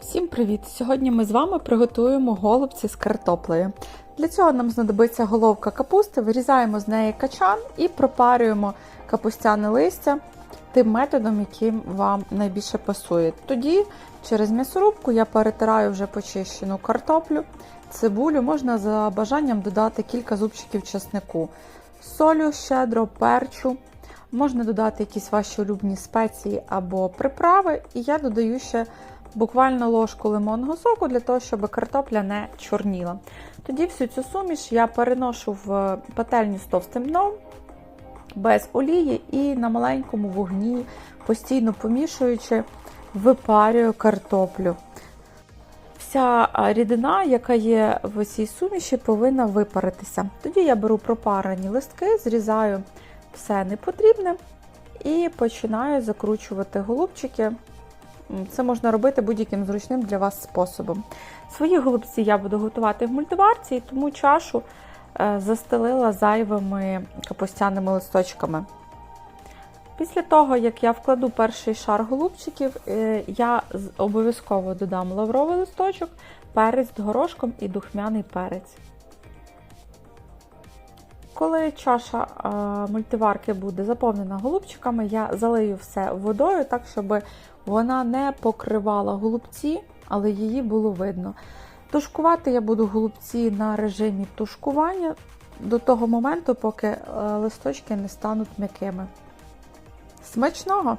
Всім привіт! Сьогодні ми з вами приготуємо голубці з картоплею. Для цього нам знадобиться головка капусти, вирізаємо з неї качан і пропарюємо капустяне листя тим методом, яким вам найбільше пасує. Тоді через м'ясорубку я перетираю вже почищену картоплю, цибулю, можна за бажанням додати кілька зубчиків чеснику, солю, щедро, перчу. Можна додати якісь ваші улюблені спеції або приправи, і я додаю ще буквально ложку лимонного соку для того, щоб картопля не чорніла. Тоді всю цю суміш я переношу в пательню з товстим дном, без олії і на маленькому вогні, постійно помішуючи, випарюю картоплю. Вся рідина, яка є в цій суміші, повинна випаритися. Тоді я беру пропарені листки, зрізаю все непотрібне і починаю закручувати голубчики. Це можна робити будь-яким зручним для вас способом. Свої голубці я буду готувати в мультиварці, тому чашу е, застелила зайвими капустяними листочками. Після того, як я вкладу перший шар голубчиків, е, я обов'язково додам лавровий листочок, перець з горошком і духмяний перець. Коли чаша е, мультиварки буде заповнена голубчиками, я залию все водою так, щоб вона не покривала голубці, але її було видно. Тушкувати я буду голубці на режимі тушкування до того моменту, поки е, листочки не стануть м'якими. Смачного!